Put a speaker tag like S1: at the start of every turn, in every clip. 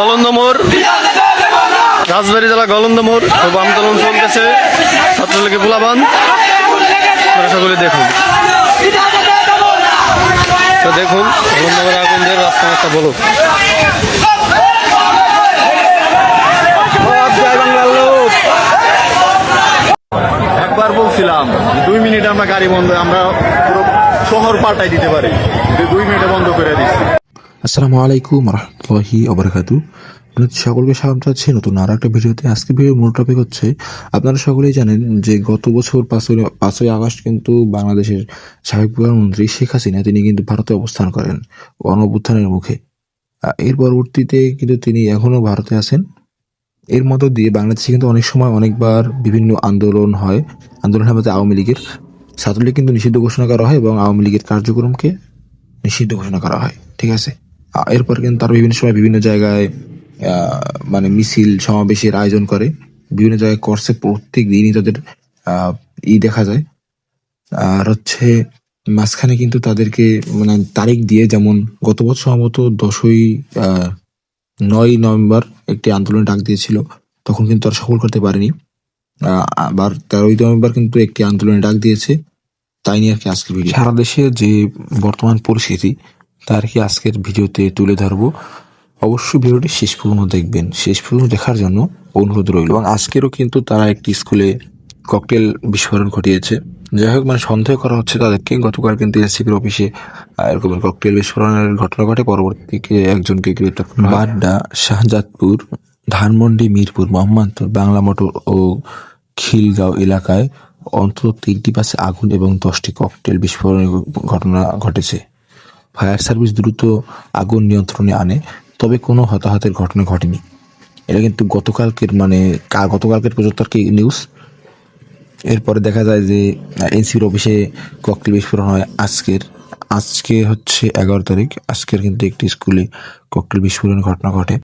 S1: গলন্দমোর। রাজবাড়ী জেলা গলন্দমোর, খুব আন্দোলন চলতেছে। ছাত্রলীগের আপনারা সকলে দেখুন। তো দেখুন, গলন্দমোর আগুনদের রাস্তা রাস্তা বলুন।
S2: একবার বলছিলাম দুই মিনিট আমরা গাড়ি বন্ধ, আমরা পুরো শহর পাল্টাই দিতে পারি। দুই মিনিটে বন্ধ করে দিচ্ছি।
S3: আসসালামু আলাইকুম রহমতুল্লাহি অবরাকাতু আপনাদের সকলকে স্বাগত জানাচ্ছি, নতুন আর একটা ভিডিওতে। আজকে ভিডিওর মূল টপিক হচ্ছে, আপনারা সকলেই জানেন যে গত বছর পাঁচই পাঁচই আগস্ট কিন্তু বাংলাদেশের সাবেক প্রধানমন্ত্রী শেখ হাসিনা, তিনি কিন্তু ভারতে অবস্থান করেন গণঅভ্যুত্থানের মুখে। এর পরবর্তীতে কিন্তু তিনি এখনও ভারতে আছেন। এর মধ্য দিয়ে বাংলাদেশে কিন্তু অনেক সময় অনেকবার বিভিন্ন আন্দোলন হয়। আন্দোলনের মধ্যে আওয়ামী লীগের। ছাত্রলীগ কিন্তু নিষিদ্ধ ঘোষণা করা হয় এবং আওয়ামী লীগের কার্যক্রমকে নিষিদ্ধ ঘোষণা করা হয়। ঠিক আছে? এরপর কিন্তু তারা বিভিন্ন সময় বিভিন্ন জায়গায় মানে মিছিল সমাবেশের আয়োজন করে। বিভিন্ন জায়গায় করছে প্রত্যেক দিনই তাদের ই দেখা যায়। আর হচ্ছে মাঝখানে কিন্তু তাদেরকে মানে তারিখ দিয়ে যেমন গত বছর সম্ভবত দশই নয় নভেম্বর একটি আন্দোলন ডাক দিয়েছিল, তখন কিন্তু তারা সফল করতে পারেনি। আবার তেরোই নভেম্বর কিন্তু একটি আন্দোলনে ডাক দিয়েছে। তাই নিয়ে আর কি আজকের সারা দেশে যে বর্তমান পরিস্থিতি তার কি আজকের ভিডিওতে তুলে ধরবো। অবশ্যই ভিডিওটি শেষ পর্যন্ত দেখবেন। শেষ পর্যন্ত দেখার জন্য অনুরোধ রইল। এবং আজকেরও কিন্তু তারা একটি স্কুলে ককটেল বিস্ফোরণ ঘটিয়েছে। যাই হোক মানে সন্দেহ করা হচ্ছে তাদেরকে। গতকাল কিন্তু এসিপির অফিসে এরকম ককটেল বিস্ফোরণের ঘটনা ঘটে। পরবর্তীতে একজনকে গ্রেপ্তার করা। বাড্ডা, শাহজাদপুর, ধানমন্ডি, মিরপুর, মোহাম্মদপুর বাংলা মোটর ও খিলগাঁও এলাকায় অন্তত তিনটি বাসে আগুন এবং দশটি ককটেল বিস্ফোরণের ঘটনা ঘটেছে। ফায়ার সার্ভিস দ্রুত আগুন নিয়ন্ত্রণে আনে, তবে কোনো হতাহতের ঘটনা ঘটেনি। এটা কিন্তু গতকালকের মানে গতকালকের পর্যন্ত আর কি নিউজ এরপরে দেখা যায় যে এনসির অফিসে ককটেল বিস্ফোরণ হয় আজকের, আজকে হচ্ছে এগারো তারিখ। আজকের কিন্তু একটি স্কুলে ককটেল বিস্ফোরণের ঘটনা ঘটে।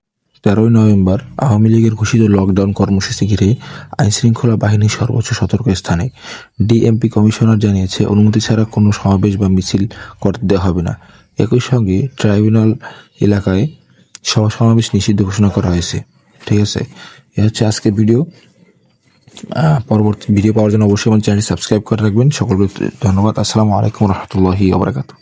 S3: তেরোই নভেম্বর, আওয়ামী লীগের ঘোষিত লকডাউন কর্মসূচি ঘিরে আইন শৃঙ্খলা বাহিনীর সর্বোচ্চ সতর্ক স্থানে ডিএমপি কমিশনার জানিয়েছে, অনুমতি ছাড়া কোনো সমাবেশ বা মিছিল করতে দেওয়া হবে না। একই সঙ্গে ট্রাইব্যুনাল এলাকায় সভা সমাবেশ নিষিদ্ধ ঘোষণা করা হয়েছে। ঠিক আছে? এ হচ্ছে আজকের ভিডিও। পরবর্তী ভিডিও পাওয়ার জন্য অবশ্যই আমার চ্যানেল সাবস্ক্রাইব করে রাখবেন। সকলকে ধন্যবাদ। আসসালামু আলাইকুম রহমতুল্লাহি আবরাকাতু